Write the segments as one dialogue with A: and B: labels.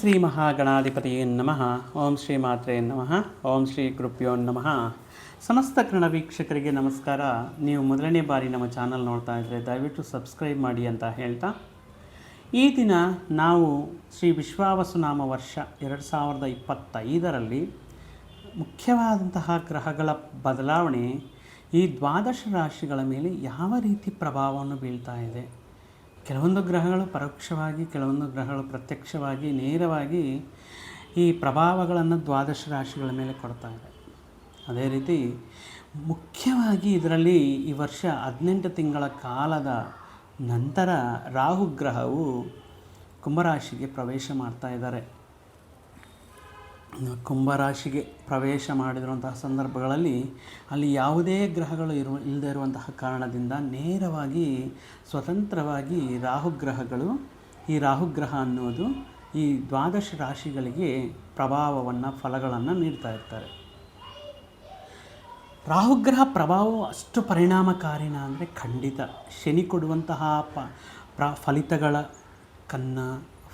A: ಶ್ರೀ ಮಹಾಗಣಾಧಿಪತಿಯೇ ನಮಃ. ಓಂ ಶ್ರೀ ಮಾತ್ರೇ ನಮಃ. ಓಂ ಶ್ರೀ ಕೃಪ್ಯೋ ನಮಃ. ಸಮಸ್ತ ಕನ್ನಡ ವೀಕ್ಷಕರಿಗೆ ನಮಸ್ಕಾರ. ನೀವು ಮೊದಲನೇ ಬಾರಿ ನಮ್ಮ ಚಾನಲ್ ನೋಡ್ತಾ ಇದ್ದರೆ ದಯವಿಟ್ಟು ಸಬ್ಸ್ಕ್ರೈಬ್ ಮಾಡಿ ಅಂತ ಹೇಳ್ತಾ. ಈ ದಿನ ನಾವು ಶ್ರೀ ವಿಶ್ವಾವಸುನಾಮ ವರ್ಷ ಎರಡು ಸಾವಿರದ ಇಪ್ಪತ್ತೈದರಲ್ಲಿ ಮುಖ್ಯವಾದಂತಹ ಗ್ರಹಗಳ ಬದಲಾವಣೆ ಈ ದ್ವಾದಶ ರಾಶಿಗಳ ಮೇಲೆ ಯಾವ ರೀತಿ ಪ್ರಭಾವವನ್ನು ಬೀಳ್ತಾ ಇದೆ. ಕೆಲವೊಂದು ಗ್ರಹಗಳು ಪರೋಕ್ಷವಾಗಿ, ಕೆಲವೊಂದು ಗ್ರಹಗಳು ಪ್ರತ್ಯಕ್ಷವಾಗಿ, ನೇರವಾಗಿ ಈ ಪ್ರಭಾವಗಳನ್ನು ದ್ವಾದಶ ರಾಶಿಗಳ ಮೇಲೆ ಕೊಡ್ತಾ ಇದೆ. ಅದೇ ರೀತಿ ಮುಖ್ಯವಾಗಿ ಇದರಲ್ಲಿ ಈ ವರ್ಷ ಹದಿನೆಂಟು ತಿಂಗಳ ಕಾಲದ ನಂತರ ರಾಹು ಗ್ರಹವು ಕುಂಭರಾಶಿಗೆ ಪ್ರವೇಶ ಮಾಡ್ತಾ ಇದ್ದಾರೆ. ಕುಂಭರಾಶಿಗೆ ಪ್ರವೇಶ ಮಾಡಿರುವಂತಹ ಸಂದರ್ಭಗಳಲ್ಲಿ ಅಲ್ಲಿ ಯಾವುದೇ ಗ್ರಹಗಳು ಇರುವ ಇಲ್ಲದೇ ಇರುವಂತಹ ಕಾರಣದಿಂದ ನೇರವಾಗಿ ಸ್ವತಂತ್ರವಾಗಿ ರಾಹುಗ್ರಹಗಳು, ಈ ರಾಹುಗ್ರಹ ಅನ್ನೋದು ಈ ದ್ವಾದಶ ರಾಶಿಗಳಿಗೆ ಪ್ರಭಾವವನ್ನು, ಫಲಗಳನ್ನು ನೀಡ್ತಾ ಇರ್ತಾರೆ. ರಾಹುಗ್ರಹ ಪ್ರಭಾವವು ಅಷ್ಟು ಪರಿಣಾಮಕಾರಿನ ಅಂದರೆ ಖಂಡಿತ. ಶನಿ ಕೊಡುವಂತಹ ಪ, ಪ್ರ, ಫಲಿತಗಳ ಕನ್ನ,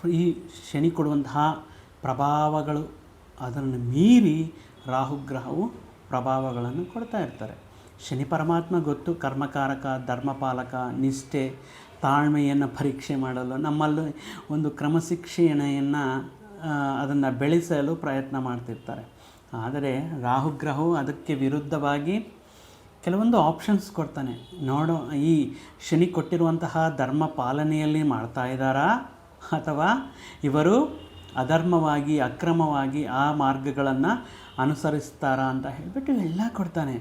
A: ಈ ಶನಿ ಕೊಡುವಂತಹ ಪ್ರಭಾವಗಳು ಅದನ್ನು ಮೀರಿ ರಾಹುಗ್ರಹವು ಪ್ರಭಾವಗಳನ್ನು ಕೊಡ್ತಾ ಇರ್ತಾರೆ. ಶನಿ ಪರಮಾತ್ಮ ಗೊತ್ತು, ಕರ್ಮಕಾರಕ, ಧರ್ಮಪಾಲಕ, ನಿಷ್ಠೆ, ತಾಳ್ಮೆಯನ್ನು ಪರೀಕ್ಷೆ ಮಾಡಲು, ನಮ್ಮಲ್ಲಿ ಒಂದು ಕ್ರಮಶಿಕ್ಷಣೆಯನ್ನು ಅದನ್ನು ಬೆಳೆಸಲು ಪ್ರಯತ್ನ ಮಾಡ್ತಿರ್ತಾರೆ. ಆದರೆ ರಾಹುಗ್ರಹವು ಅದಕ್ಕೆ ವಿರುದ್ಧವಾಗಿ ಕೆಲವೊಂದು ಆಪ್ಷನ್ಸ್ ಕೊಡ್ತಾನೆ. ನೋಡೋ, ಈ ಶನಿ ಕೊಟ್ಟಿರುವಂತಹ ಧರ್ಮ ಪಾಲನೆಯಲ್ಲಿ ಮಾಡ್ತಾ ಇದ್ದಾರಾ? ಅಥವಾ ಇವರು ಅಧರ್ಮವಾಗಿ, ಅಕ್ರಮವಾಗಿ ಆ ಮಾರ್ಗಗಳನ್ನು ಅನುಸರಿಸ್ತಾರಾ ಅಂತ ಹೇಳಿಬಿಟ್ಟು ಎಲ್ಲ ಕೊಡ್ತಾನೆ.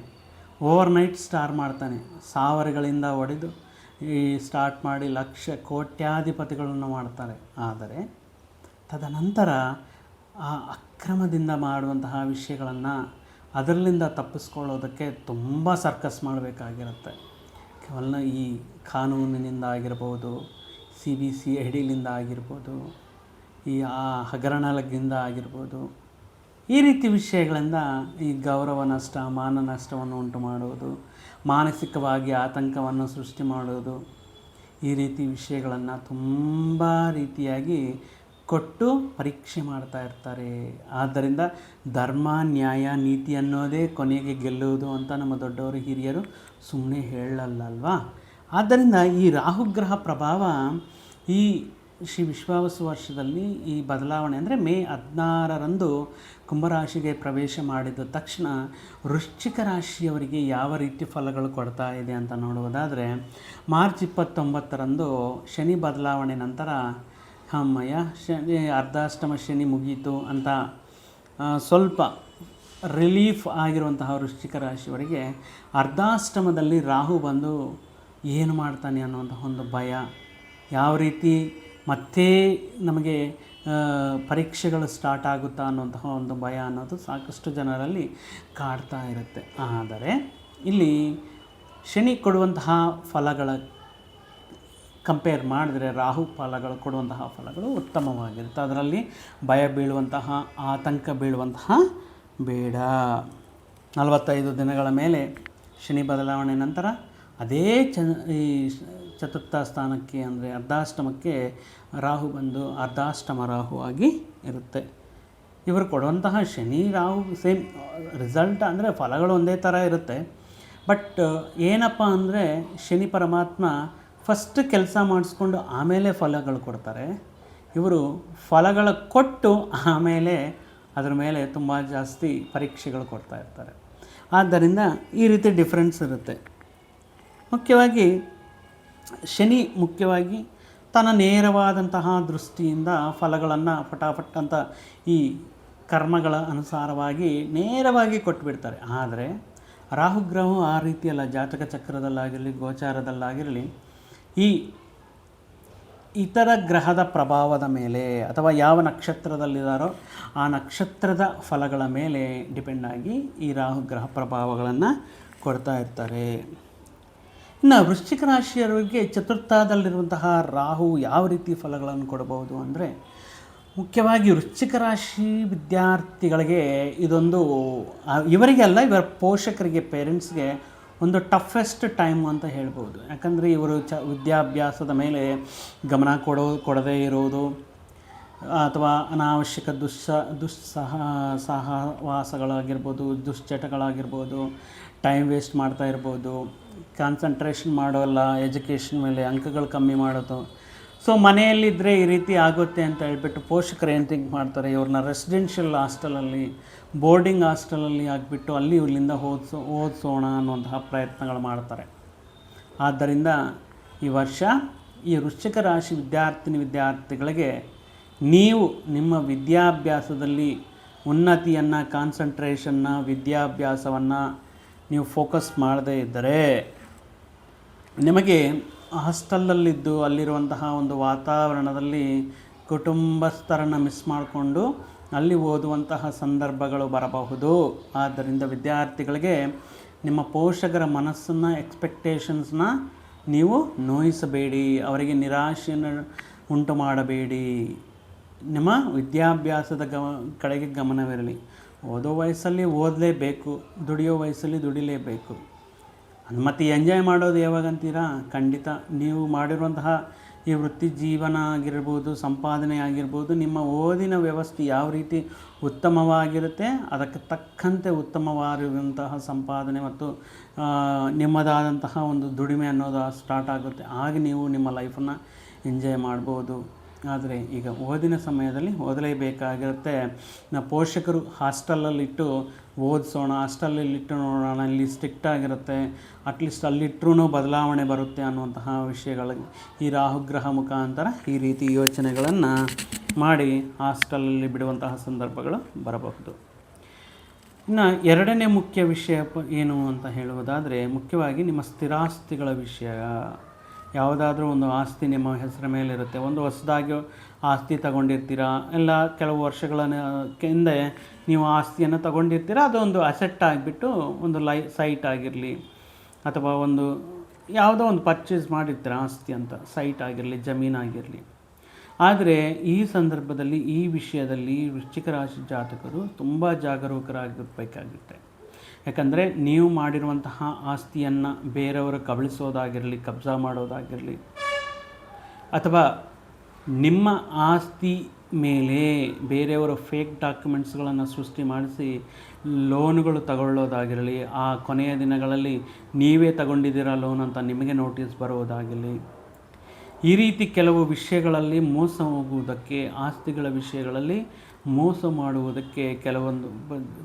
A: ಓವರ್ ನೈಟ್ ಸ್ಟಾರ್ ಮಾಡ್ತಾನೆ. ಸಾವಿರಗಳಿಂದ ಹೊಡೆದು ಈ ಸ್ಟಾರ್ಟ್ ಮಾಡಿ ಲಕ್ಷ ಕೋಟ್ಯಾಧಿಪತಿಗಳನ್ನು ಮಾಡ್ತಾರೆ. ಆದರೆ ತದನಂತರ ಆ ಅಕ್ರಮದಿಂದ ಮಾಡುವಂತಹ ವಿಷಯಗಳನ್ನು ಅದರಲ್ಲಿಂದ ತಪ್ಪಿಸ್ಕೊಳ್ಳೋದಕ್ಕೆ ತುಂಬ ಸರ್ಕಸ್ ಮಾಡಬೇಕಾಗಿರುತ್ತೆ. ಕೇವಲ ಈ ಕಾನೂನಿನಿಂದ ಆಗಿರ್ಬೋದು ಸಿ ಬಿ ಸಿ ಐ ಡಿಲಿಂದ ಆಗಿರ್ಬೋದು ಈ ಆ ಹಗರಣದಿಂದ ಆಗಿರ್ಬೋದು. ಈ ರೀತಿ ವಿಷಯಗಳಿಂದ ಈ ಗೌರವ ನಷ್ಟ, ಮಾನ ನಷ್ಟವನ್ನು ಉಂಟು ಮಾಡುವುದು, ಮಾನಸಿಕವಾಗಿ ಆತಂಕವನ್ನು ಸೃಷ್ಟಿ ಮಾಡುವುದು, ಈ ರೀತಿ ವಿಷಯಗಳನ್ನು ತುಂಬ ರೀತಿಯಾಗಿ ಕೊಟ್ಟು ಪರೀಕ್ಷೆ ಮಾಡ್ತಾ ಇರ್ತಾರೆ. ಆದ್ದರಿಂದ ಧರ್ಮ, ನ್ಯಾಯ, ನೀತಿ ಅನ್ನೋದೇ ಕೊನೆಗೆ ಗೆಲ್ಲುವುದು ಅಂತ ನಮ್ಮ ದೊಡ್ಡವರು ಹಿರಿಯರು ಸುಮ್ಮನೆ ಹೇಳಲ್ಲಲ್ವಾ? ಆದ್ದರಿಂದ ಈ ರಾಹುಗ್ರಹ ಪ್ರಭಾವ ಈ ಶ್ರೀ ವಿಶ್ವಾವಸು ವರ್ಷದಲ್ಲಿ ಈ ಬದಲಾವಣೆ ಅಂದರೆ ಮೇ ಹದಿನಾರರಂದು ಕುಂಭರಾಶಿಗೆ ಪ್ರವೇಶ ಮಾಡಿದ ತಕ್ಷಣ ವೃಶ್ಚಿಕ ರಾಶಿಯವರಿಗೆ ಯಾವ ರೀತಿ ಫಲಗಳು ಕೊಡ್ತಾ ಇದೆ ಅಂತ ನೋಡುವುದಾದರೆ ಮಾರ್ಚ್ ಇಪ್ಪತ್ತೊಂಬತ್ತರಂದು ಶನಿ ಬದಲಾವಣೆ ನಂತರ ಅಮ್ಮಯ್ಯ ಶನಿ ಅರ್ಧಾಷ್ಟಮ ಶನಿ ಮುಗೀತು ಅಂತ ಸ್ವಲ್ಪ ರಿಲೀಫ್ ಆಗಿರುವಂತಹ ವೃಶ್ಚಿಕ ರಾಶಿಯವರಿಗೆ ಅರ್ಧಾಷ್ಟಮದಲ್ಲಿ ರಾಹು ಬಂದು ಏನು ಮಾಡ್ತಾನೆ ಅನ್ನುವಂಥ ಒಂದು ಭಯ, ಯಾವ ರೀತಿ ಮತ್ತೆ ನಮಗೆ ಪರೀಕ್ಷೆಗಳು ಸ್ಟಾರ್ಟ್ ಆಗುತ್ತಾ ಅನ್ನುವಂತಹ ಒಂದು ಭಯ ಅನ್ನೋದು ಸಾಕಷ್ಟು ಜನರಲ್ಲಿ ಕಾಡ್ತಾ ಇರುತ್ತೆ. ಆದರೆ, ಇಲ್ಲಿ ಶನಿ ಕೊಡುವಂತಹ ಫಲಗಳ ಕಂಪೇರ್ ಮಾಡಿದ್ರೆ ರಾಹು ಫಲಗಳು ಕೊಡುವಂತಹ ಫಲಗಳು ಉತ್ತಮವಾಗಿರುತ್ತೆ. ಅದರಲ್ಲಿ ಭಯ ಬೀಳುವಂತಹ, ಆತಂಕ ಬೀಳುವಂತಹ ಬೇಡ. ನಲವತ್ತೈದು ದಿನಗಳ ಮೇಲೆ ಶನಿ ಬದಲಾವಣೆ ನಂತರ ಅದೇ ಚ, ಈ ಚತುರ್ಥ ಸ್ಥಾನಕ್ಕೆ ಅಂದರೆ ಅರ್ಧಾಷ್ಟಮಕ್ಕೆ ರಾಹು ಬಂದು ಅರ್ಧಾಷ್ಟಮ ರಾಹು ಆಗಿ ಇರುತ್ತೆ. ಇವರು ಕೊಡುವಂತಹ ಶನಿ, ರಾಹು ಸೇಮ್ ರಿಸಲ್ಟ್ ಅಂದರೆ ಫಲಗಳು ಒಂದೇ ಥರ ಇರುತ್ತೆ. ಬಟ್ ಏನಪ್ಪ ಅಂದರೆ ಶನಿ ಪರಮಾತ್ಮ ಫಸ್ಟ್ ಕೆಲಸ ಮಾಡಿಸ್ಕೊಂಡು ಆಮೇಲೆ ಫಲಗಳು ಕೊಡ್ತಾರೆ. ಇವರು ಫಲಗಳ ಕೊಟ್ಟು ಆಮೇಲೆ ಅದರ ಮೇಲೆ ತುಂಬ ಜಾಸ್ತಿ ಪರೀಕ್ಷೆಗಳು ಕೊಡ್ತಾ ಇರ್ತಾರೆ. ಆದ್ದರಿಂದ ಈ ರೀತಿ ಡಿಫ್ರೆನ್ಸ್ ಇರುತ್ತೆ. ಮುಖ್ಯವಾಗಿ ಶನಿ ಮುಖ್ಯವಾಗಿ ತನ್ನ ನೇರವಾದಂತಹ ದೃಷ್ಟಿಯಿಂದ ಫಲಗಳನ್ನು ಫಟಾಫಟ್ ಅಂತ ಈ ಕರ್ಮಗಳ ಅನುಸಾರವಾಗಿ ನೇರವಾಗಿ ಕೊಟ್ಬಿಡ್ತಾರೆ. ಆದರೆ ರಾಹುಗ್ರಹವು ಆ ರೀತಿಯಲ್ಲ, ಜಾತಕ ಚಕ್ರದಲ್ಲಾಗಿರಲಿ, ಗೋಚಾರದಲ್ಲಾಗಿರಲಿ, ಈ ಇತರ ಗ್ರಹದ ಪ್ರಭಾವದ ಮೇಲೆ ಅಥವಾ ಯಾವ ನಕ್ಷತ್ರದಲ್ಲಿದ್ದಾರೋ ಆ ನಕ್ಷತ್ರದ ಫಲಗಳ ಮೇಲೆ ಡಿಪೆಂಡ್ ಆಗಿ ಈ ರಾಹುಗ್ರಹ ಪ್ರಭಾವಗಳನ್ನು ಕೊಡ್ತಾ ಇರ್ತಾರೆ. ಇನ್ನು ವೃಶ್ಚಿಕ ರಾಶಿಯವರಿಗೆ ಚತುರ್ಥದಲ್ಲಿರುವಂತಹ ರಾಹು ಯಾವ ರೀತಿ ಫಲಗಳನ್ನು ಕೊಡಬಹುದು ಅಂದರೆ ಮುಖ್ಯವಾಗಿ ವೃಶ್ಚಿಕ ರಾಶಿ ವಿದ್ಯಾರ್ಥಿಗಳಿಗೆ ಇದೊಂದು ಇವರಿಗೆ ಅಲ್ಲ, ಇವರ ಪೋಷಕರಿಗೆ, ಪೇರೆಂಟ್ಸ್ಗೆ ಒಂದು ಟಫೆಸ್ಟ್ ಟೈಮ್ ಅಂತ ಹೇಳ್ಬೋದು. ಯಾಕಂದರೆ ಇವರು ಚ, ವಿದ್ಯಾಭ್ಯಾಸದ ಮೇಲೆ ಗಮನ ಕೊಡೋ, ಕೊಡದೇ ಇರೋದು, ಅಥವಾ ಅನಾವಶ್ಯಕ ದುಸ್ಸ, ದುಸ್ಸಹ, ಸಹವಾಸಗಳಾಗಿರ್ಬೋದು, ದುಶ್ಚಟಗಳಾಗಿರ್ಬೋದು, ಟೈಮ್ ವೇಸ್ಟ್ ಮಾಡ್ತಾ ಇರ್ಬೋದು ಕಾನ್ಸಂಟ್ರೇಷನ್ ಮಾಡೋಲ್ಲ ಎಜುಕೇಷನ್ ಮೇಲೆ ಅಂಕಗಳು ಕಮ್ಮಿ ಮಾಡೋದು. ಸೊ ಮನೆಯಲ್ಲಿದ್ದರೆ ಈ ರೀತಿ ಆಗುತ್ತೆ ಅಂತ ಹೇಳ್ಬಿಟ್ಟು ಪೋಷಕರು ಏನು ಥಿಂಕ್ ಮಾಡ್ತಾರೆ? ಇವ್ರನ್ನ ರೆಸಿಡೆನ್ಷಿಯಲ್ ಹಾಸ್ಟೆಲಲ್ಲಿ ಬೋರ್ಡಿಂಗ್ ಹಾಸ್ಟೆಲಲ್ಲಿ ಆಗಿಬಿಟ್ಟು ಅಲ್ಲಿ ಇವ್ರಿಂದ ಓದಿಸೋ, ಓದಿಸೋಣ ಅನ್ನುವಂತಹ ಪ್ರಯತ್ನಗಳು ಮಾಡ್ತಾರೆ. ಆದ್ದರಿಂದ ಈ ವರ್ಷ ಈ ವೃಶ್ಚಿಕ ರಾಶಿ ವಿದ್ಯಾರ್ಥಿನಿ ವಿದ್ಯಾರ್ಥಿಗಳಿಗೆ ನೀವು ನಿಮ್ಮ ವಿದ್ಯಾಭ್ಯಾಸದಲ್ಲಿ ಉನ್ನತಿಯನ್ನು ಕಾನ್ಸಂಟ್ರೇಷನ್ನ ವಿದ್ಯಾಭ್ಯಾಸವನ್ನು ನೀವು ಫೋಕಸ್ ಮಾಡದೇ ಇದ್ದರೆ ನಿಮಗೆ ಹಾಸ್ಟಲ್ಲಲ್ಲಿದ್ದು ಅಲ್ಲಿರುವಂತಹ ಒಂದು ವಾತಾವರಣದಲ್ಲಿ ಕುಟುಂಬಸ್ಥರನ್ನು ಮಿಸ್ ಮಾಡಿಕೊಂಡು ಅಲ್ಲಿ ಓದುವಂತಹ ಸಂದರ್ಭಗಳು ಬರಬಹುದು. ಆದ್ದರಿಂದ ವಿದ್ಯಾರ್ಥಿಗಳಿಗೆ ನಿಮ್ಮ ಪೋಷಕರ ಮನಸ್ಸನ್ನು ಎಕ್ಸ್ಪೆಕ್ಟೇಷನ್ಸ್ನ ನೀವು ನೋಯಿಸಬೇಡಿ. ಅವರಿಗೆ ನಿರಾಶೆಯನ್ನು ಉಂಟು ಮಾಡಬೇಡಿ. ನಿಮ್ಮ ವಿದ್ಯಾಭ್ಯಾಸದ ಗಮ, ಕಡೆಗೆ ಗಮನವಿರಲಿ. ಓದೋ ವಯಸ್ಸಲ್ಲಿ ಓದಲೇಬೇಕು, ದುಡಿಯೋ ವಯಸ್ಸಲ್ಲಿ ದುಡಿಲೇಬೇಕು. ಮತ್ತು ಎಂಜಾಯ್ ಮಾಡೋದು ಯಾವಾಗ ಅಂತೀರಾ ಖಂಡಿತ ನೀವು ಮಾಡಿರುವಂತಹ ಈ ವೃತ್ತಿ ಜೀವನ ಆಗಿರ್ಬೋದು, ಸಂಪಾದನೆ ಆಗಿರ್ಬೋದು, ನಿಮ್ಮ ಓದಿನ ವ್ಯವಸ್ಥೆ ಯಾವ ರೀತಿ ಉತ್ತಮವಾಗಿರುತ್ತೆ, ಅದಕ್ಕೆ ತಕ್ಕಂತೆ ಉತ್ತಮವಾಗಿರುವಂತಹ ಸಂಪಾದನೆ ಮತ್ತು ನಿಮ್ಮದಾದಂತಹ ಒಂದು ದುಡಿಮೆ ಅನ್ನೋದು ಸ್ಟಾರ್ಟ್ ಆಗುತ್ತೆ. ಆಗ ನೀವು ನಿಮ್ಮ ಲೈಫನ್ನು ಎಂಜಾಯ್ ಮಾಡ್ಬೋದು. ಆದರೆ ಈಗ ಓದಿನ ಸಮಯದಲ್ಲಿ ಓದಲೇಬೇಕಾಗಿರುತ್ತೆ. ನಾ ಪೋಷಕರು ಹಾಸ್ಟೆಲಲ್ಲಿಟ್ಟು ಓದಿಸೋಣ, ಹಾಸ್ಟೆಲಲ್ಲಿಟ್ಟು ನೋಡೋಣ ಇಲ್ಲಿ ಸ್ಟ್ರಿಕ್ಟ್ ಆಗಿರುತ್ತೆ. ಅಟ್ಲೀಸ್ಟ್ ಅಲ್ಲಿಟ್ಟರೂ ಬದಲಾವಣೆ ಬರುತ್ತೆ ಅನ್ನುವಂತಹ ವಿಷಯಗಳು. ಈ ರಾಹುಗ್ರಹ ಮುಖಾಂತರ ಈ ರೀತಿ ಯೋಚನೆಗಳನ್ನು ಮಾಡಿ ಹಾಸ್ಟೆಲಲ್ಲಿ ಬಿಡುವಂತಹ ಸಂದರ್ಭಗಳು ಬರಬಹುದು. ಇನ್ನು ಎರಡನೇ ಮುಖ್ಯ ವಿಷಯ ಏನು ಅಂತ ಹೇಳುವುದಾದರೆ ಮುಖ್ಯವಾಗಿ ನಿಮ್ಮ ಸ್ಥಿರಾಸ್ತಿಗಳ ವಿಷಯ. ಯಾವುದಾದ್ರೂ ಒಂದು ಆಸ್ತಿ ನಿಮ್ಮ ಹೆಸರ ಮೇಲಿರುತ್ತೆ, ಒಂದು ಹೊಸದಾಗಿ ಆಸ್ತಿ ತಗೊಂಡಿರ್ತೀರಾ? ಎಲ್ಲ ಕೆಲವು ವರ್ಷಗಳ ಹಿಂದೆ ನೀವು ಆಸ್ತಿಯನ್ನು ತಗೊಂಡಿರ್ತೀರ? ಅದೊಂದು ಅಸೆಟ್ ಆಗಿಬಿಟ್ಟು ಒಂದು ಲೈ ಸೈಟ್ ಆಗಿರಲಿ, ಅಥವಾ ಒಂದು ಯಾವುದೋ ಒಂದು ಪರ್ಚೇಸ್ ಮಾಡಿರ್ತೀರ ಆಸ್ತಿ ಅಂತ ಸೈಟ್ ಆಗಿರಲಿ ಜಮೀನಾಗಿರಲಿ ಆದರೆ ಈ ಸಂದರ್ಭದಲ್ಲಿ ಈ ವಿಷಯದಲ್ಲಿ ವೃಶ್ಚಿಕ ರಾಶಿ ಜಾತಕರು ತುಂಬ ಜಾಗರೂಕರಾಗಿರಬೇಕಾಗುತ್ತೆ. ಯಾಕಂದರೆ ನೀವು ಮಾಡಿರುವಂತಹ ಆಸ್ತಿಯನ್ನು ಬೇರೆಯವರು ಕಬಳಿಸೋದಾಗಿರಲಿ, ಕಬ್ಜಾ ಮಾಡೋದಾಗಿರಲಿ, ಅಥವಾ ನಿಮ್ಮ ಆಸ್ತಿ ಮೇಲೆ ಬೇರೆಯವರ ಫೇಕ್ ಡಾಕ್ಯುಮೆಂಟ್ಸ್ಗಳನ್ನು ಸೃಷ್ಟಿ ಮಾಡಿಸಿ ಲೋನುಗಳು ತಗೊಳ್ಳೋದಾಗಿರಲಿ, ಆ ಕೊನೆಯ ದಿನಗಳಲ್ಲಿ ನೀವೇ ತಗೊಂಡಿದ್ದೀರಾ ಲೋನ್ ಅಂತ ನಿಮಗೆ ನೋಟಿಸ್ ಬರೋದಾಗಿರಲಿ, ಈ ರೀತಿ ಕೆಲವು ವಿಷಯಗಳಲ್ಲಿ ಮೋಸ ಹೋಗುವುದಕ್ಕೆ, ಆಸ್ತಿಗಳ ವಿಷಯಗಳಲ್ಲಿ ಮೋಸ ಮಾಡುವುದಕ್ಕೆ ಕೆಲವೊಂದು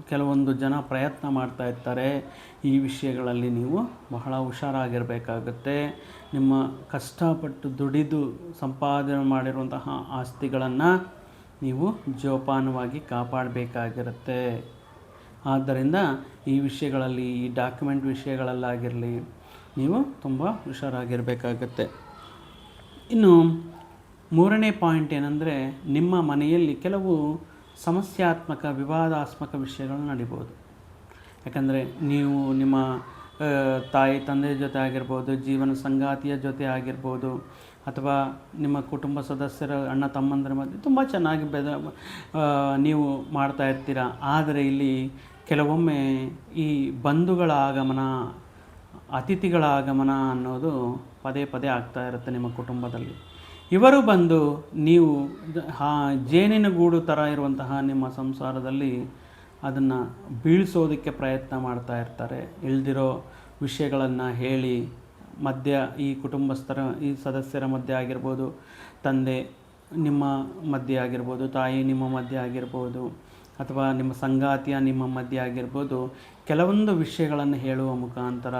A: ಕೆಲವೊಂದು ಜನ ಪ್ರಯತ್ನ ಮಾಡ್ತಾ ಇರ್ತಾರೆ. ಈ ವಿಷಯಗಳಲ್ಲಿ ನೀವು ಬಹಳ ಹುಷಾರಾಗಿರಬೇಕಾಗುತ್ತೆ. ನಿಮ್ಮ ಕಷ್ಟಪಟ್ಟು ದುಡಿದು ಸಂಪಾದನೆ ಮಾಡಿರುವಂತಹ ಆಸ್ತಿಗಳನ್ನು ನೀವು ಜೋಪಾನವಾಗಿ ಕಾಪಾಡಬೇಕಾಗಿರುತ್ತೆ. ಆದ್ದರಿಂದ ಈ ವಿಷಯಗಳಲ್ಲಿ, ಈ ಡಾಕ್ಯುಮೆಂಟ್ ವಿಷಯಗಳಲ್ಲಾಗಿರಲಿ, ನೀವು ತುಂಬ ಹುಷಾರಾಗಿರಬೇಕಾಗತ್ತೆ. ಇನ್ನು ಮೂರನೇ ಪಾಯಿಂಟ್ ಏನಂದರೆ, ನಿಮ್ಮ ಮನೆಯಲ್ಲಿ ಕೆಲವು ಸಮಸ್ಯಾತ್ಮಕ, ವಿವಾದಾತ್ಮಕ ವಿಷಯಗಳು ನಡಿಬೋದು. ಯಾಕಂದರೆ ನೀವು ನಿಮ್ಮ ತಾಯಿ, ತಂದೆಯ ಜೊತೆ ಆಗಿರ್ಬೋದು, ಜೀವನ ಸಂಗಾತಿಯ ಜೊತೆ ಆಗಿರ್ಬೋದು, ಅಥವಾ ನಿಮ್ಮ ಕುಟುಂಬ ಸದಸ್ಯರ, ಅಣ್ಣ, ತಮ್ಮಂದರ ಮಧ್ಯೆ ತುಂಬ ಚೆನ್ನಾಗಿ ಬೆದ ನೀವು ಮಾಡ್ತಾ ಇರ್ತೀರ. ಆದರೆ ಇಲ್ಲಿ ಕೆಲವೊಮ್ಮೆ ಈ ಬಂಧುಗಳ ಆಗಮನ, ಅತಿಥಿಗಳ ಆಗಮನ ಅನ್ನೋದು ಪದೇ ಪದೇ ಆಗ್ತಾ ಇರುತ್ತೆ ನಿಮ್ಮ ಕುಟುಂಬದಲ್ಲಿ. ಇವರು ಬಂದು ನೀವು ಹಾ ಜೇನಿನ ಗೂಡು ಥರ ಇರುವಂತಹ ನಿಮ್ಮ ಸಂಸಾರದಲ್ಲಿ ಅದನ್ನು ಬೀಳಿಸೋದಕ್ಕೆ ಪ್ರಯತ್ನ ಮಾಡ್ತಾ ಇರ್ತಾರೆ. ಇಳ್ದಿರೋ ವಿಷಯಗಳನ್ನು ಹೇಳಿ ಮಧ್ಯ ಈ ಕುಟುಂಬಸ್ಥರ, ಈ ಸದಸ್ಯರ ಮಧ್ಯೆ ಆಗಿರ್ಬೋದು, ತಂದೆ ನಿಮ್ಮ ಮಧ್ಯೆ ಆಗಿರ್ಬೋದು, ತಾಯಿ ನಿಮ್ಮ ಮಧ್ಯೆ ಆಗಿರ್ಬೋದು, ಅಥವಾ ನಿಮ್ಮ ಸಂಗಾತಿಯ ನಿಮ್ಮ ಮಧ್ಯೆ ಆಗಿರ್ಬೋದು, ಕೆಲವೊಂದು ವಿಷಯಗಳನ್ನು ಹೇಳುವ ಮುಖಾಂತರ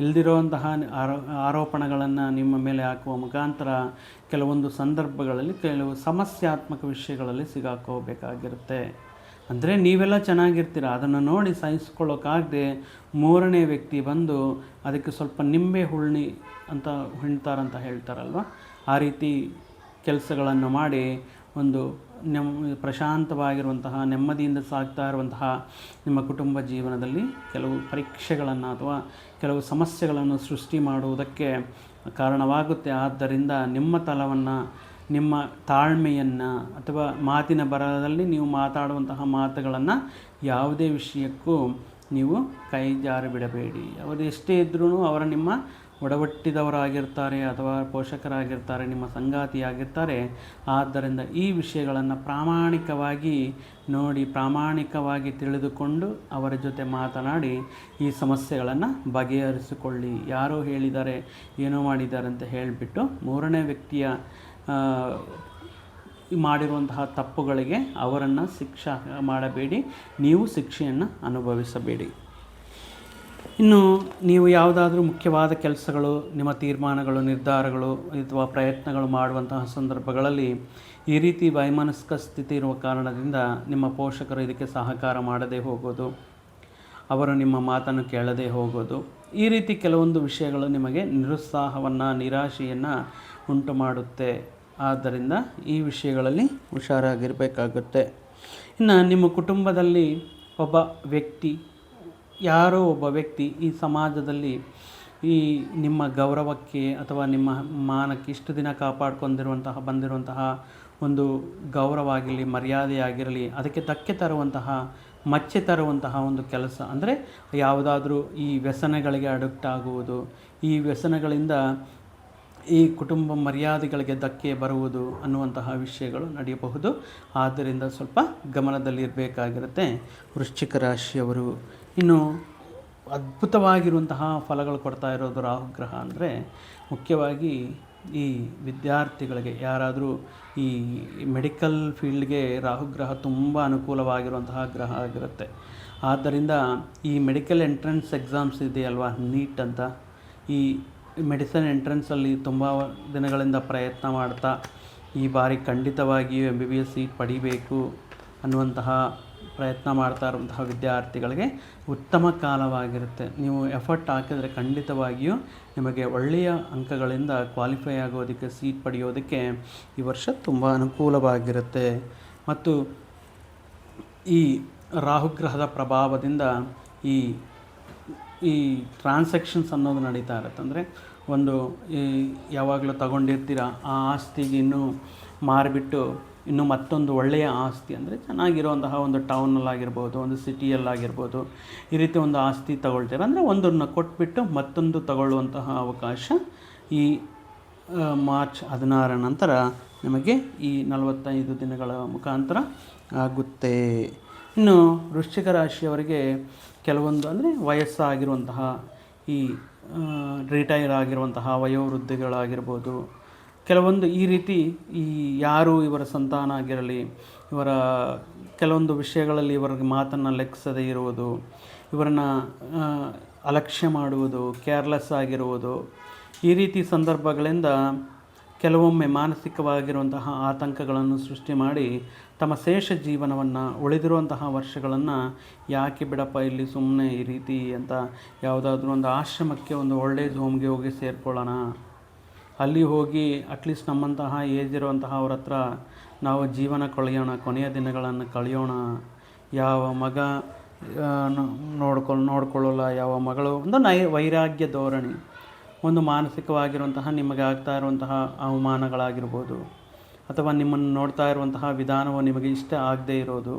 A: ಇಲ್ದಿರುವಂತಹ ಆರೋ, ಆರೋಪಣಗಳನ್ನು ನಿಮ್ಮ ಮೇಲೆ ಹಾಕುವ ಮುಖಾಂತರ ಕೆಲವೊಂದು ಸಂದರ್ಭಗಳಲ್ಲಿ ಕೆಲವು ಸಮಸ್ಯಾತ್ಮಕ ವಿಷಯಗಳಲ್ಲಿ ಸಿಗಾಕೋಬೇಕಾಗಿರುತ್ತೆ. ಅಂದರೆ ನೀವೆಲ್ಲ ಚೆನ್ನಾಗಿರ್ತೀರ, ಅದನ್ನು ನೋಡಿ ಸಹಿಸ್ಕೊಳ್ಳೋಕ್ಕಾಗದೆ ಮೂರನೇ ವ್ಯಕ್ತಿ ಬಂದು ಅದಕ್ಕೆ ಸ್ವಲ್ಪ ನಿಂಬೆ ಹುಳ್ಳಿ ಅಂತ ಹಿಣ್ತಾರಂತ ಹೇಳ್ತಾರಲ್ವ? ಆ ರೀತಿ ಕೆಲಸಗಳನ್ನು ಮಾಡಿ ಒಂದು ನೆಮ್ಮ ಪ್ರಶಾಂತವಾಗಿರುವಂತಹ, ನೆಮ್ಮದಿಯಿಂದ ಸಾಗ್ತಾ ಇರುವಂತಹ ನಿಮ್ಮ ಕುಟುಂಬ ಜೀವನದಲ್ಲಿ ಕೆಲವು ಪರೀಕ್ಷೆಗಳನ್ನು ಅಥವಾ ಕೆಲವು ಸಮಸ್ಯೆಗಳನ್ನು ಸೃಷ್ಟಿ ಮಾಡುವುದಕ್ಕೆ ಕಾರಣವಾಗುತ್ತೆ. ಆದ್ದರಿಂದ ನಿಮ್ಮ ತಲವನ್ನು, ನಿಮ್ಮ ತಾಳ್ಮೆಯನ್ನು ಅಥವಾ ಮಾತಿನ ಬರದಲ್ಲಿ ನೀವು ಮಾತಾಡುವಂತಹ ಮಾತುಗಳನ್ನು ಯಾವುದೇ ವಿಷಯಕ್ಕೂ ನೀವು ಕೈ ಜಾರಿ ಬಿಡಬೇಡಿ ಅವರು ಎಷ್ಟೇ ಇದ್ರೂ ಅವರ ನಿಮ್ಮ ಒಡಹುಟ್ಟಿದವರಾಗಿರ್ತಾರೆ ಅಥವಾ ಪೋಷಕರಾಗಿರ್ತಾರೆ, ನಿಮ್ಮ ಸಂಗಾತಿಯಾಗಿರ್ತಾರೆ. ಆದ್ದರಿಂದ ಈ ವಿಷಯಗಳನ್ನು ಪ್ರಾಮಾಣಿಕವಾಗಿ ನೋಡಿ, ಪ್ರಾಮಾಣಿಕವಾಗಿ ತಿಳಿದುಕೊಂಡು ಅವರ ಜೊತೆ ಮಾತನಾಡಿ ಈ ಸಮಸ್ಯೆಗಳನ್ನು ಬಗೆಹರಿಸಿಕೊಳ್ಳಿ. ಯಾರೋ ಹೇಳಿದ್ದಾರೆ ಏನೋ ಮಾಡಿದ್ದಾರೆ ಅಂತ ಹೇಳಿಬಿಟ್ಟು ಮೂರನೇ ವ್ಯಕ್ತಿಯ ಮಾಡಿರುವಂತಹ ತಪ್ಪುಗಳಿಗೆ ಅವರನ್ನು ಶಿಕ್ಷಾ ಮಾಡಬೇಡಿ. ನೀವು ಶಿಕ್ಷೆಯನ್ನು ಅನುಭವಿಸಬೇಡಿ. ಇನ್ನು ನೀವು ಯಾವುದಾದ್ರೂ ಮುಖ್ಯವಾದ ಕೆಲಸಗಳು, ನಿಮ್ಮ ತೀರ್ಮಾನಗಳು, ನಿರ್ಧಾರಗಳು ಅಥವಾ ಪ್ರಯತ್ನಗಳು ಮಾಡುವಂತಹ ಸಂದರ್ಭಗಳಲ್ಲಿ ಈ ರೀತಿ ವೈಮನಸ್ಕ ಸ್ಥಿತಿ ಇರುವ ಕಾರಣದಿಂದ ನಿಮ್ಮ ಪೋಷಕರು ಇದಕ್ಕೆ ಸಹಕಾರ ಮಾಡದೇ ಹೋಗೋದು, ಅವರು ನಿಮ್ಮ ಮಾತನ್ನು ಕೇಳದೇ ಹೋಗೋದು, ಈ ರೀತಿ ಕೆಲವೊಂದು ವಿಷಯಗಳು ನಿಮಗೆ ನಿರುತ್ಸಾಹವನ್ನು, ನಿರಾಶೆಯನ್ನು ಉಂಟು ಮಾಡುತ್ತೆ. ಆದ್ದರಿಂದ ಈ ವಿಷಯಗಳಲ್ಲಿ ಹುಷಾರಾಗಿರಬೇಕಾಗುತ್ತೆ. ಇನ್ನು ನಿಮ್ಮ ಕುಟುಂಬದಲ್ಲಿ ಒಬ್ಬ ವ್ಯಕ್ತಿ ಯಾರೋ ಒಬ್ಬ ವ್ಯಕ್ತಿ ಈ ಸಮಾಜದಲ್ಲಿ ಈ ನಿಮ್ಮ ಗೌರವಕ್ಕೆ ಅಥವಾ ನಿಮ್ಮ ಮಾನಕ್ಕೆ ಇಷ್ಟು ದಿನ ಕಾಪಾಡ್ಕೊಂಡಿರುವಂತಹ, ಬಂದಿರುವಂತಹ ಒಂದು ಗೌರವ ಆಗಿರಲಿ ಮರ್ಯಾದೆ ಆಗಿರಲಿ ಅದಕ್ಕೆ ಧಕ್ಕೆ ತರುವಂತಹ, ಮಚ್ಚೆ ತರುವಂತಹ ಒಂದು ಕೆಲಸ. ಅಂದರೆ ಯಾವುದಾದ್ರೂ ಈ ವ್ಯಸನಗಳಿಗೆ ಅಡಕ್ಟ್ ಆಗುವುದು, ಈ ವ್ಯಸನಗಳಿಂದ ಈ ಕುಟುಂಬ ಮರ್ಯಾದೆಗಳಿಗೆ ಧಕ್ಕೆ ಬರುವುದು ಅನ್ನುವಂತಹ ವಿಷಯಗಳು ನಡೆಯಬಹುದು. ಆದ್ದರಿಂದ ಸ್ವಲ್ಪ ಗಮನದಲ್ಲಿರಬೇಕಾಗಿರುತ್ತೆ ವೃಶ್ಚಿಕ ರಾಶಿಯವರು. ಇನ್ನು ಅದ್ಭುತವಾಗಿರುವಂತಹ ಫಲಗಳು ಕೊಡ್ತಾ ಇರೋದು ರಾಹುಗ್ರಹ ಅಂದರೆ ಮುಖ್ಯವಾಗಿ ಈ ವಿದ್ಯಾರ್ಥಿಗಳಿಗೆ, ಯಾರಾದರೂ ಈ ಮೆಡಿಕಲ್ ಫೀಲ್ಡ್ಗೆ ರಾಹುಗ್ರಹ ತುಂಬ ಅನುಕೂಲವಾಗಿರುವಂತಹ ಗ್ರಹ ಆಗಿರುತ್ತೆ. ಆದ್ದರಿಂದ ಈ ಮೆಡಿಕಲ್ ಎಂಟ್ರೆನ್ಸ್ ಎಕ್ಸಾಮ್ಸ್ ಇದೆಯಲ್ವಾ? ನೀಟ್ ಅಂತ. ಈ ಮೆಡಿಸನ್ ಎಂಟ್ರೆನ್ಸಲ್ಲಿ ತುಂಬ ದಿನಗಳಿಂದ ಪ್ರಯತ್ನ ಮಾಡ್ತಾ, ಈ ಬಾರಿ ಖಂಡಿತವಾಗಿಯೂ M B B S seat ಪಡಿಬೇಕು ಅನ್ನುವಂತಹ ಪ್ರಯತ್ನ ಮಾಡ್ತಾ ಇರುವಂತಹ ವಿದ್ಯಾರ್ಥಿಗಳಿಗೆ ಉತ್ತಮ ಕಾಲವಾಗಿರುತ್ತೆ. ನೀವು ಎಫರ್ಟ್ ಹಾಕಿದರೆ ಖಂಡಿತವಾಗಿಯೂ ನಿಮಗೆ ಒಳ್ಳೆಯ ಅಂಕಗಳಿಂದ ಕ್ವಾಲಿಫೈ ಆಗೋದಕ್ಕೆ ಸೀಟ್ ಪಡೆಯೋದಕ್ಕೆ ಈ ವರ್ಷ ತುಂಬ ಅನುಕೂಲವಾಗಿರುತ್ತೆ. ಮತ್ತು ಈ ರಾಹುಗ್ರಹದ ಪ್ರಭಾವದಿಂದ ಈ ಈ ಟ್ರಾನ್ಸಾಕ್ಷನ್ಸ್ ಅನ್ನೋದು ನಡೀತಾ ಇರುತ್ತೆ. ಅಂದರೆ ಒಂದು ಈ ಯಾವಾಗಲೂ ತಗೊಂಡಿರ್ತೀರ, ಆ ಆಸ್ತಿಗೆ ಇನ್ನೂ ಮಾರಿಬಿಟ್ಟು ಇನ್ನು ಮತ್ತೊಂದು ಒಳ್ಳೆಯ ಆಸ್ತಿ ಅಂದರೆ ಚೆನ್ನಾಗಿರುವಂತಹ ಒಂದು ಟೌನಲ್ಲಾಗಿರ್ಬೋದು ಒಂದು ಸಿಟಿಯಲ್ಲಾಗಿರ್ಬೋದು ಈ ರೀತಿ ಒಂದು ಆಸ್ತಿ ತಗೊಳ್ತೀರ ಅಂದರೆ ಒಂದನ್ನು ಕೊಟ್ಬಿಟ್ಟು ಮತ್ತೊಂದು ತಗೊಳ್ಳುವಂತಹ ಅವಕಾಶ ಈ ಮಾರ್ಚ್ ಹದಿನಾರ ನಂತರ ನಮಗೆ ಈ ನಲವತ್ತೈದು ದಿನಗಳ ಮುಖಾಂತರ ಆಗುತ್ತೆ. ಇನ್ನು ವೃಶ್ಚಿಕ ರಾಶಿಯವರಿಗೆ ಕೆಲವೊಂದು ಅಂದರೆ ವಯಸ್ಸಾಗಿರುವಂತಹ ಈ ರಿಟೈರ್ ಆಗಿರುವಂತಹ ವಯೋವೃದ್ಧಿಗಳಾಗಿರ್ಬೋದು ಕೆಲವೊಂದು ಈ ರೀತಿ ಈ ಯಾರು ಇವರ ಸಂತಾನ ಆಗಿರಲಿ, ಇವರ ಕೆಲವೊಂದು ವಿಷಯಗಳಲ್ಲಿ ಇವರಿಗೆ ಮಾತನ್ನು ಲೆಕ್ಕಿಸದೇ ಇರುವುದು, ಇವರನ್ನು ಅಲಕ್ಷ್ಯ ಮಾಡುವುದು ಕೇರ್ಲೆಸ್ ಆಗಿರುವುದು, ಈ ರೀತಿ ಸಂದರ್ಭಗಳಿಂದ ಕೆಲವೊಮ್ಮೆ ಮಾನಸಿಕವಾಗಿರುವಂತಹ ಆತಂಕಗಳನ್ನು ಸೃಷ್ಟಿ ಮಾಡಿ ತಮ್ಮ ಶೇಷ ಜೀವನವನ್ನು ಉಳಿದಿರುವಂತಹ ವರ್ಷಗಳನ್ನು ಯಾಕೆ ಬಿಡಪ್ಪ ಇಲ್ಲಿ ಸುಮ್ಮನೆ ಈ ರೀತಿ ಅಂತ ಯಾವುದಾದ್ರೂ ಒಂದು ಆಶ್ರಮಕ್ಕೆ ಒಂದು ಒಳ್ಳೆಯ ಹೋಮ್ಗೆ ಹೋಗಿ ಸೇರ್ಕೊಳ್ಳೋಣ. ಅಲ್ಲಿ ಹೋಗಿ ಅಟ್ಲೀಸ್ಟ್ ನಮ್ಮಂತಹ ಏಜ್ ಇರುವಂತಹ ಅವ್ರ ಹತ್ರ ನಾವು ಜೀವನ ಕಳೆಯೋಣ, ಕೊನೆಯ ದಿನಗಳನ್ನು ಕಳೆಯೋಣ. ಯಾವ ಮಗ ನೋಡ್ಕೊ ನೋಡ್ಕೊಳ್ಳೋಲ್ಲ. ಯಾವ ಮಗಳು, ಒಂದು ನೈ, ವೈರಾಗ್ಯ ಧೋರಣೆ, ಒಂದು ಮಾನಸಿಕವಾಗಿರುವಂತಹ, ನಿಮಗೆ ಆಗ್ತಾ ಇರುವಂತಹ ಅವಮಾನಗಳಾಗಿರ್ಬೋದು. ಅಥವಾ ನಿಮ್ಮನ್ನು ನೋಡ್ತಾ ಇರುವಂತಹ ವಿಧಾನವು ನಿಮಗೆ ಇಷ್ಟ ಆಗದೇ ಇರೋದು.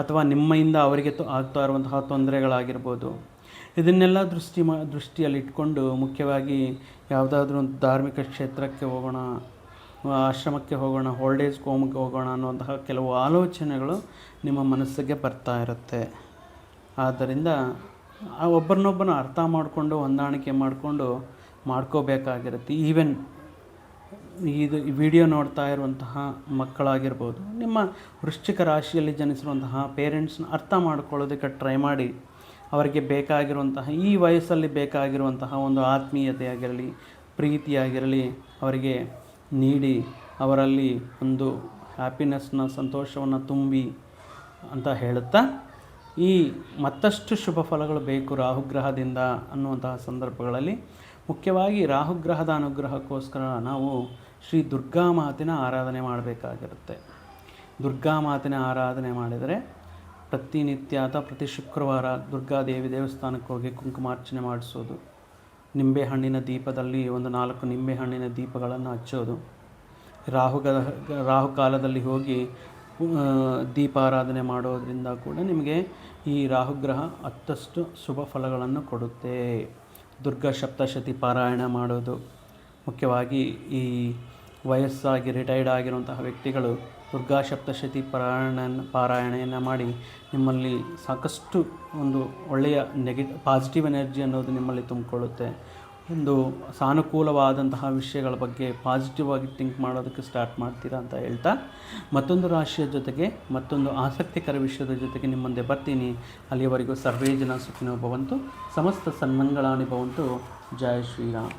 A: ಅಥವಾ ನಿಮ್ಮಿಂದ ಅವರಿಗೆ ಆಗ್ತಾ ಇರುವಂತಹ ತೊಂದರೆಗಳಾಗಿರ್ಬೋದು. ಇದನ್ನೆಲ್ಲ ದೃಷ್ಟಿ ಮಾ, ದೃಷ್ಟಿಯಲ್ಲಿ ಇಟ್ಕೊಂಡು ಮುಖ್ಯವಾಗಿ ಯಾವುದಾದ್ರೂ ಒಂದು ಧಾರ್ಮಿಕ ಕ್ಷೇತ್ರಕ್ಕೆ ಹೋಗೋಣ ಆಶ್ರಮಕ್ಕೆ ಹೋಗೋಣ ಹೋಲ್ಡೇಸ್ ಹೋಮ್ಗೆ ಹೋಗೋಣ ಅನ್ನುವಂತಹ ಕೆಲವು ಆಲೋಚನೆಗಳು ನಿಮ್ಮ ಮನಸ್ಸಿಗೆ ಬರ್ತಾ ಇರುತ್ತೆ. ಆದ್ದರಿಂದ ಒಬ್ಬರನ್ನೊಬ್ಬನ ಅರ್ಥ ಮಾಡಿಕೊಂಡು, ಹೊಂದಾಣಿಕೆ ಮಾಡಿಕೊಂಡು ಮಾಡ್ಕೋಬೇಕಾಗಿರುತ್ತೆ. ಈವೆನ್ ಇದು ಈ ವಿಡಿಯೋ ನೋಡ್ತಾ ಇರುವಂತಹ ಮಕ್ಕಳಾಗಿರ್ಬೋದು, ನಿಮ್ಮ ವೃಶ್ಚಿಕ ರಾಶಿಯಲ್ಲಿ ಜನಿಸಿರುವಂತಹ ಪೇರೆಂಟ್ಸ್ನ ಅರ್ಥ ಮಾಡ್ಕೊಳ್ಳೋದಕ್ಕೆ ಟ್ರೈ ಮಾಡಿ. ಅವರಿಗೆ ಬೇಕಾಗಿರುವಂತಹ, ಈ ವಯಸ್ಸಲ್ಲಿ ಬೇಕಾಗಿರುವಂತಹ ಒಂದು ಆತ್ಮೀಯತೆ ಆಗಿರಲಿ ಪ್ರೀತಿಯಾಗಿರಲಿ, ಅವರಿಗೆ ನೀಡಿ, ಅವರಲ್ಲಿ ಒಂದು ಹ್ಯಾಪಿನೆಸ್ನ ಸಂತೋಷವನ್ನು ತುಂಬಿ ಅಂತ ಹೇಳುತ್ತಾ, ಈ ಮತ್ತಷ್ಟು ಶುಭ ಫಲಗಳು ಬೇಕು ರಾಹುಗ್ರಹದಿಂದ ಅನ್ನುವಂತಹ ಸಂದರ್ಭಗಳಲ್ಲಿ. ಮುಖ್ಯವಾಗಿ ರಾಹುಗ್ರಹದ ಅನುಗ್ರಹಕ್ಕೋಸ್ಕರ ನಾವು ಶ್ರೀ ದುರ್ಗಾ ಮಾತಿನ ಆರಾಧನೆ ಮಾಡಬೇಕಾಗಿರುತ್ತೆ. ದುರ್ಗಾ ಮಾತಿನ ಆರಾಧನೆ ಮಾಡಿದರೆ ಪ್ರತಿನಿತ್ಯ ಅಥವಾ ಪ್ರತಿ ಶುಕ್ರವಾರ ದುರ್ಗಾದೇವಿ ದೇವಸ್ಥಾನಕ್ಕೆ ಹೋಗಿ ಕುಂಕುಮಾರ್ಚನೆ ಮಾಡಿಸೋದು. ನಿಂಬೆ ಹಣ್ಣಿನ ದೀಪದಲ್ಲಿ ಒಂದು ನಾಲ್ಕು ನಿಂಬೆ ಹಣ್ಣಿನ ದೀಪಗಳನ್ನು ಹಚ್ಚೋದು. ರಾಹುಗ ರಾಹುಕಾಲದಲ್ಲಿ ಹೋಗಿ ದೀಪಾರಾಧನೆ ಮಾಡೋದರಿಂದ ಕೂಡ ನಿಮಗೆ ಈ ರಾಹುಗ್ರಹ ಹತ್ತಷ್ಟು ಶುಭ ಫಲಗಳನ್ನು ಕೊಡುತ್ತೆ. ದುರ್ಗಾ ಸಪ್ತಶತಿ ಪಾರಾಯಣ ಮಾಡೋದು. ಮುಖ್ಯವಾಗಿ ಈ ವಯಸ್ಸಾಗಿ, ರಿಟೈರ್ಡ್ ಆಗಿರುವಂತಹ ವ್ಯಕ್ತಿಗಳು ದುರ್ಗಾ ಸಪ್ತಶತಿ ಪಾರಾಯಣ ಪಾರಾಯಣೆಯನ್ನು ಮಾಡಿ ನಿಮ್ಮಲ್ಲಿ ಸಾಕಷ್ಟು ಒಂದು ಒಳ್ಳೆಯ ನೆಗೆಟಿವ್ ಪಾಸಿಟಿವ್ ಎನರ್ಜಿ ಅನ್ನೋದು ನಿಮ್ಮಲ್ಲಿ ತುಂಬಿಕೊಳ್ಳುತ್ತೆ. ಒಂದು ಸಾನುಕೂಲವಾದಂತಹ ವಿಷಯಗಳ ಬಗ್ಗೆ ಪಾಸಿಟಿವ್ ಆಗಿ ಥಿಂಕ್ ಮಾಡೋದಕ್ಕೆ ಸ್ಟಾರ್ಟ್ ಮಾಡ್ತೀರಾ ಅಂತ ಹೇಳ್ತಾ, ಮತ್ತೊಂದು ರಾಶಿಯ ಜೊತೆಗೆ ಮತ್ತೊಂದು ಆಸಕ್ತಿಕರ ವಿಷಯದ ಜೊತೆಗೆ ನಿಮ್ಮ ಮುಂದೆ ಬರ್ತೀನಿ. ಅಲ್ಲಿಯವರೆಗೂ ಸರ್ವೇ ಜನ ಸುಖಿನೋ ಭವಂತು, ಸಮಸ್ತ ಸನ್ಮಂಗಳಾನಿ ಭವಂತು. ಜಯ ಶ್ರೀರಾಮ್.